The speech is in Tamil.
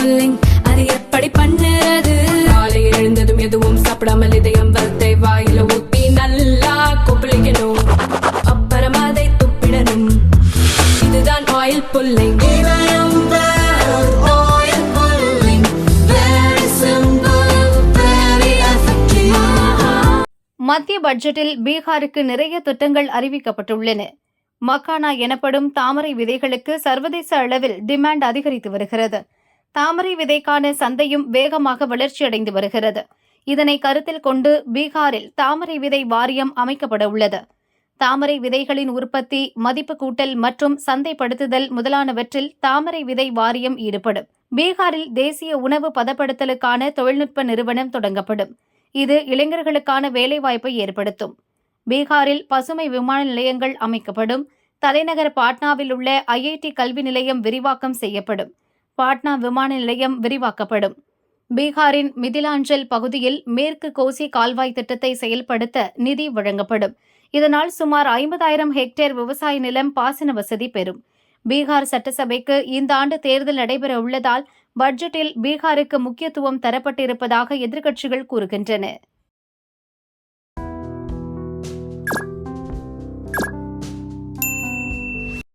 புல்லிங் அது எப்படி பண்ணுறது? காலை எழுந்ததும் எதுவும் சாப்பிடாமல் இதயம் வளத்தை வாயில ஊத்தி நல்லா கொப்பளிக்கணும். அப்புறம் அதை துப்பிடணும். இதுதான் ஆயில் புல்லிங் மத்திய பட்ஜெட்டில் பீகாருக்கு நிறைய திட்டங்கள் அறிவிக்கப்பட்டுள்ளன. மக்கானா எனப்படும் தாமரை விதைகளுக்கு சர்வதேச அளவில் டிமாண்ட் அதிகரித்து வருகிறது. தாமரை விதைக்கான சந்தையும் வேகமாக வளர்ச்சியடைந்து வருகிறது. இதனை கருத்தில் கொண்டு பீகாரில் தாமரை விதை வாரியம் அமைக்கப்பட உள்ளது. தாமரை விதைகளின் உற்பத்தி மதிப்பு கூட்டல் மற்றும் சந்தைப்படுத்துதல் முதலானவற்றில் தாமரை விதை வாரியம் ஈடுபடும். பீகாரில் தேசிய உணவு பதப்படுத்தலுக்கான தொழில்நுட்ப நிறுவனம் தொடங்கப்படும். இது இளைஞர்களுக்கான வேலைவாய்ப்பை ஏற்படுத்தும். பீகாரில் பசுமை விமான நிலையங்கள் அமைக்கப்படும். தலைநகர் பாட்னாவில் உள்ள ஐஐடி கல்வி நிலையம் விரிவாக்கம் செய்யப்படும். பாட்னா விமான நிலையம் விரிவாக்கப்படும். பீகாரின் மிதிலாஞ்சல் பகுதியில் மேற்கு கோசி கால்வாய் திட்டத்தை செயல்படுத்த நிதி வழங்கப்படும். இதனால் சுமார் ஐம்பதாயிரம் ஹெக்டேர் விவசாய நிலம் பாசன வசதி பெறும். பீகார் சட்டசபைக்கு இந்த ஆண்டு தேர்தல் நடைபெற உள்ளதால் பட்ஜெட்டில் பீகாருக்கு முக்கியத்துவம் தரப்பட்டிருப்பதாக எதிர்க்கட்சிகள் கூறுகின்றன.